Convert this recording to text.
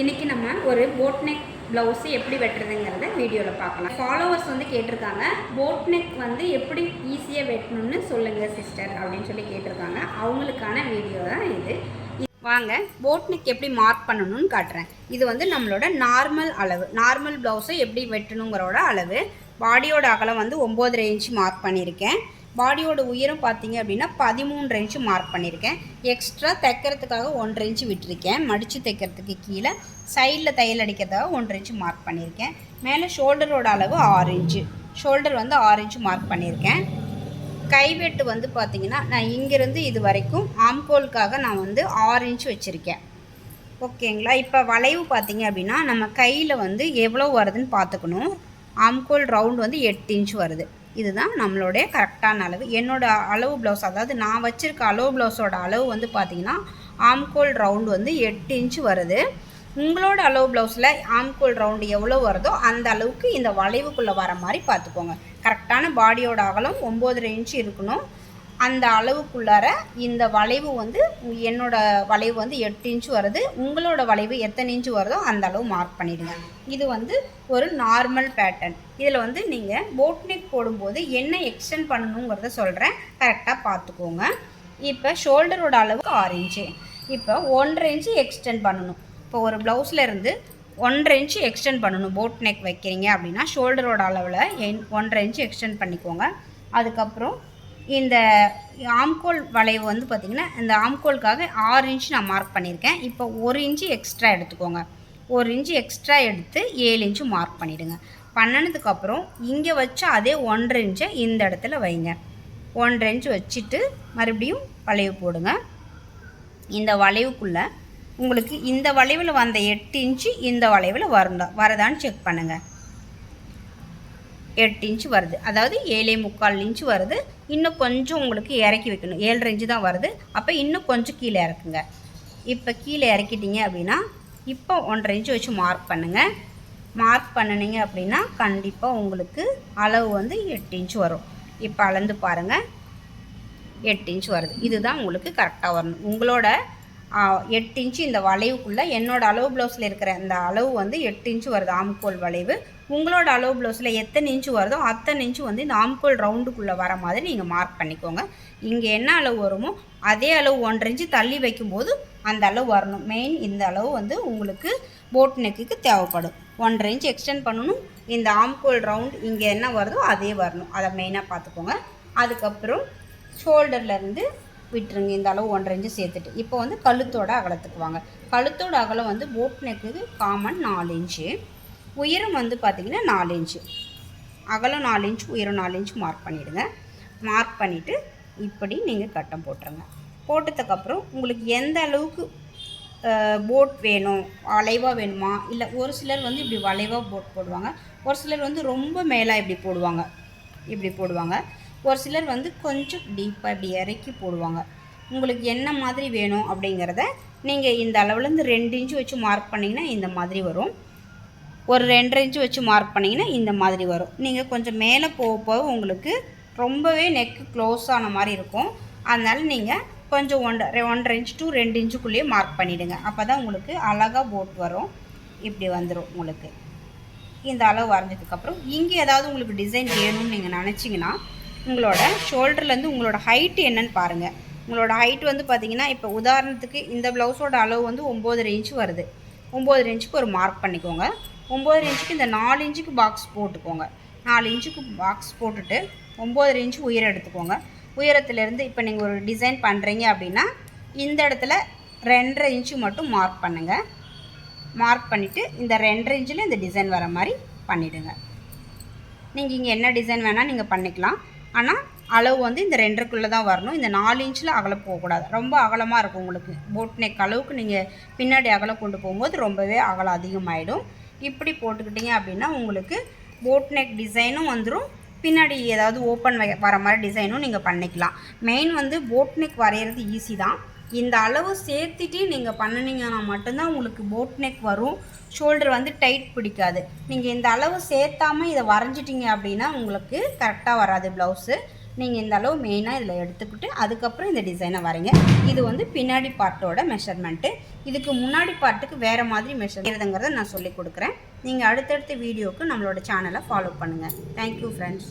இன்னைக்கு நம்ம ஒரு போட் நெக் ப்ளவுஸு எப்படி வெட்டுறதுங்கிறத வீடியோவில் பார்க்கலாம். ஃபாலோவர்ஸ் வந்து கேட்டிருக்காங்க போட் நெக் வந்து எப்படி ஈஸியாக வெட்டணும்னு சொல்லுங்கள் சிஸ்டர் அப்படின்னு சொல்லி கேட்டிருக்காங்க. அவங்களுக்கான வீடியோ தான் இது. வாங்க போட் நெக் எப்படி மார்க் பண்ணணும்னு காட்டுறேன். இது வந்து நம்மளோட நார்மல் அளவு. நார்மல் ப்ளவுஸை எப்படி வெட்டணுங்கிறோட அளவு. பாடியோட அகலம் வந்து ஒம்போதரை இன்ச் மார்க் பண்ணியிருக்கேன். பாடியோட உயரம் பார்த்தீங்க அப்படின்னா பதிமூன்று இன்ச்சு மார்க் பண்ணியிருக்கேன். எக்ஸ்ட்ரா தைக்கிறதுக்காக ஒன்றரை இன்ச்சு விட்டுருக்கேன். மடித்து தைக்கிறதுக்கு கீழே சைடில் தையல் அடிக்கிறதுக்காக ஒன்றரை இன்ச்சு மார்க் பண்ணியிருக்கேன். மேலே ஷோல்டரோட அளவு ஆறு இன்ச்சு ஷோல்டர் வந்து ஆறு இன்ச்சு மார்க் பண்ணியிருக்கேன். கைவெட்டு வந்து பார்த்திங்கன்னா நான் இங்கேருந்து இது வரைக்கும் ஆம்கோலுக்காக நான் வந்து ஆறு இன்ச் வச்சுருக்கேன். ஓகேங்களா? இப்போ வளைவு பார்த்தீங்க அப்படின்னா நம்ம கையில் வந்து எவ்வளோ வருதுன்னு பார்த்துக்கணும். ஆம்கோல் ரவுண்ட் வந்து எட்டு இன்ச் வருது. இதுதான் நம்மளுடைய கரெக்டான அளவு. என்னோட அளவு ப்ளவுஸ் அதாவது நான் வச்சுருக்க அளவு ப்ளவுஸோட அளவு வந்து பார்த்தீங்கன்னா ஆம்கோல் ரவுண்ட் வந்து எட்டு இன்ச்சு வருது. உங்களோட அளவு ப்ளவுஸில் ஆம்கோல் ரவுண்டு எவ்வளோ வருதோ அந்த அளவுக்கு இந்த வளைவுக்குள்ளே வர மாதிரி பார்த்துக்கோங்க கரெக்டான பாடியோட அகலம் ஒம்போதரை இன்ச்சு இருக்கணும். அந்த அளவுக்குள்ளார இந்த வளைவு வந்து என்னோட வளைவு வந்து எட்டு இன்ச்சு வருது. உங்களோட வளைவு எத்தனை இன்ச்சு வருதோ அந்த அளவு மார்க் பண்ணிடுங்க. இது வந்து ஒரு நார்மல் பேட்டர்ன் இதில் வந்து நீங்கள் போட் போடும்போது என்ன எக்ஸ்டெண்ட் பண்ணணுங்கிறத சொல்கிறேன் கரெக்டாக பார்த்துக்கோங்க இப்போ ஷோல்டரோட அளவு ஆறு இன்ச்சு இப்போ ஒன்றரை இன்ச்சு எக்ஸ்டெண்ட் பண்ணணும். இப்போ ஒரு ப்ளவுஸில் இருந்து ஒன்றரை இன்ச்சு எக்ஸ்டெண்ட் பண்ணணும். போட் நெக் வைக்கிறீங்க அப்படின்னா ஷோல்டரோட அளவில் என் ஒன்றரை இன்ச்சு எக்ஸ்டெண்ட் பண்ணிக்கோங்க. அதுக்கப்புறம் இந்த ஆம்கோல் வளைவு வந்து பார்த்திங்கன்னா இந்த ஆம்கோலுக்காக ஆறு இன்ச்சு நான் மார்க் பண்ணியிருக்கேன். இப்போ ஒரு இன்ச்சு எக்ஸ்ட்ரா எடுத்துக்கோங்க. ஒரு இன்ச்சு எக்ஸ்ட்ரா எடுத்து ஏழு இன்ச்சு மார்க் பண்ணிவிடுங்க பண்ணினதுக்கப்புறம் இங்கே வச்சு அதே ஒன்றரை இன்ச்சை இந்த இடத்துல வைங்க. ஒன்றரை இன்ச்சு வச்சுட்டு மறுபடியும் வளைவு போடுங்க. இந்த வளைவுக்குள்ளே உங்களுக்கு இந்த வளைவில் வந்த எட்டு இன்ச்சு இந்த வளைவில் வரணும் வரதான்னு செக் பண்ணுங்கள் எட்டு இன்ச்சு வருது. அதாவது ஏழே முக்கால் இன்ச்சு வருது. இன்னும் கொஞ்சம் உங்களுக்கு இறக்கி வைக்கணும். ஏழரை இன்ச்சு தான் வருது. அப்போ இன்னும் கொஞ்சம் கீழே இறக்குங்க. இப்போ கீழே இறக்கிட்டீங்க அப்படின்னா இப்போ ஒன்றரை இன்ச்சு வச்சு மார்க் பண்ணுங்கள் மார்க் பண்ணினீங்க அப்படின்னா கண்டிப்பாக உங்களுக்கு அளவு வந்து எட்டு இன்ச்சு வரும். இப்போ அளந்து பாருங்கள் எட்டு இன்ச் வருது. இதுதான் உங்களுக்கு கரெக்டாக வரணும். உங்களோட எட்டு இன்ச்சு இந்த வளைவுக்குள்ளே என்னோடய அளவு ப்ளவுஸில் இருக்கிற இந்த அளவு வந்து எட்டு இன்ச்சு வருது ஆம்கோல் வளைவு. உங்களோட அளவு ப்ளவுஸில் எத்தனை இன்ச்சு வருதோ அத்தனை இன்ச்சு வந்து இந்த ஆம்கோல் ரவுண்டுக்குள்ளே வர மாதிரி நீங்கள் மார்க் பண்ணிக்கோங்க. இங்கே என்ன அளவு வருமோ அதே அளவு ஒன்றரை இன்ச்சு தள்ளி வைக்கும்போது அந்த அளவு வரணும். மெயின் இந்த அளவு வந்து உங்களுக்கு போட் நெக்குக்கு தேவைப்படும். ஒன்றரை இன்ச்சு எக்ஸ்டெண்ட் பண்ணணும். இந்த ஆம்கோல் ரவுண்ட் இங்கே என்ன வருதோ அதே வரணும். அதை மெயினாக பார்த்துக்கோங்க. அதுக்கப்புறம் ஷோல்டர்லேருந்து விட்டுருங்க இந்த அளவு ஒன்றரை இன்ச்சு சேர்த்துட்டு. இப்போ வந்து கழுத்தோட அகலத்துக்கு வாங்க. கழுத்தோட அகலம் வந்து போட் நெக்குக்கு காமன் நாலு இன்ச்சு. உயரம் வந்து பார்த்திங்கன்னா நாலு இன்ச்சு. அகலம் நாலு இன்ச் உயரம் நாலு இன்ச் மார்க் பண்ணிவிடுங்க மார்க் பண்ணிவிட்டு இப்படி நீங்கள் கட்டம் போட்டுருங்க. போட்டதுக்கப்புறம் உங்களுக்கு எந்த அளவுக்கு போட் வேணும் வளைவாக வேணுமா? இல்லை ஒரு சிலர் வந்து இப்படி வளைவாக போட் போடுவாங்க. ஒரு சிலர் வந்து ரொம்ப மேலாக இப்படி போடுவாங்க. இப்படி போடுவாங்க. ஒரு சிலர் வந்து கொஞ்சம் டீப்பாக இப்படி இறக்கி போடுவாங்க. உங்களுக்கு என்ன மாதிரி வேணும் அப்படிங்கிறத நீங்கள் இந்த அளவுலேருந்து ரெண்டு இன்ச்சு வச்சு மார்க் பண்ணிங்கன்னா இந்த மாதிரி வரும். ஒரு ரெண்டரை இன்ச்சு வச்சு மார்க் பண்ணிங்கன்னா இந்த மாதிரி வரும். நீங்கள் கொஞ்சம் மேலே போக போக உங்களுக்கு ரொம்பவே நெக்கு க்ளோஸ் ஆன மாதிரி இருக்கும். அதனால் நீங்கள் கொஞ்சம் ஒன்றரை ஒன்றரை இன்ச் டு ரெண்டு இன்ச்சுக்குள்ளேயே மார்க் பண்ணிவிடுங்க அப்போ தான் உங்களுக்கு அழகாக போட் வரும். இப்படி வந்துடும் உங்களுக்கு. இந்த அளவு வரைஞ்சதுக்கப்புறம் இங்கே ஏதாவது உங்களுக்கு டிசைன் வேணும்னு நீங்கள் நினச்சிங்கன்னா உங்களோட ஷோல்டர்லேருந்து உங்களோட ஹைட்டு என்னன்னு பாருங்கள் உங்களோட ஹைட் வந்து பார்த்தீங்கன்னா இப்போ உதாரணத்துக்கு இந்த ப்ளவுஸோட அளவு வந்து ஒம்போதரை இன்ச்சு வருது. ஒம்போதரை இன்ச்சுக்கு ஒரு மார்க் பண்ணிக்கோங்க. ஒம்போதரை இன்ச்சுக்கு இந்த நாலு இன்ச்சுக்கு பாக்ஸ் போட்டுக்கோங்க. நாலு இன்ச்சுக்கு பாக்ஸ் போட்டுட்டு ஒம்போதரை இன்ச்சு உயரம் எடுத்துக்கோங்க. உயரத்துலேருந்து இப்போ நீங்கள் ஒரு டிசைன் பண்ணுறீங்க அப்படின்னா இந்த இடத்துல ரெண்டரை இன்ச்சு மட்டும் மார்க் பண்ணுங்கள் மார்க் பண்ணிவிட்டு இந்த ரெண்டரை இன்ச்சில் இந்த டிசைன் வர மாதிரி பண்ணிவிடுங்க நீங்கள் இங்கே என்ன டிசைன் வேணால் நீங்கள் பண்ணிக்கலாம். ஆனால் அளவு வந்து இந்த ரெண்டரைக்குள்ளே தான் வரணும். இந்த நாலு இன்ச்சில் அகலம் போகக்கூடாது. ரொம்ப அகலமாக இருக்கும் உங்களுக்கு. போட் நெக் அளவுக்கு நீங்கள் பின்னாடி அகலம் கொண்டு போகும்போது ரொம்பவே அகலம் அதிகமாகிடும் இப்படி போட்டுக்கிட்டீங்க அப்படின்னா உங்களுக்கு போட் நெக் டிசைனும் வந்துடும் பின்னாடி ஏதாவது ஓப்பன் வர மாதிரி டிசைனும் நீங்கள் பண்ணிக்கலாம். மெயின் வந்து போட் நெக் வரைகிறது ஈஸி தான். இந்த அளவு சேர்த்துட்டு நீங்கள் பண்ணினீங்கன்னா மட்டும்தான் உங்களுக்கு போட் நெக் வரும். ஷோல்டர் வந்து டைட் பிடிக்காது. நீங்கள் இந்த அளவு சேர்த்தாம இதை வரைஞ்சிட்டிங்க அப்படின்னா உங்களுக்கு கரெக்டாக வராது ப்ளவுஸு நீங்கள் இந்த அளவு மெயினாக இதில் எடுத்துக்கிட்டு அதுக்கப்புறம் இந்த டிசைனை வரைங்க. இது வந்து பின்னாடி பார்ட்டோட மெஷர்மெண்ட்டு இதுக்கு முன்னாடி பார்ட்டுக்கு வேறு மாதிரி மெஷர்ங்கிறத நான் சொல்லி கொடுக்குறேன். நீங்கள் அடுத்தடுத்த வீடியோவுக்கு நம்மளோட சேனலை ஃபாலோ பண்ணுங்கள் தேங்க்யூ ஃப்ரெண்ட்ஸ்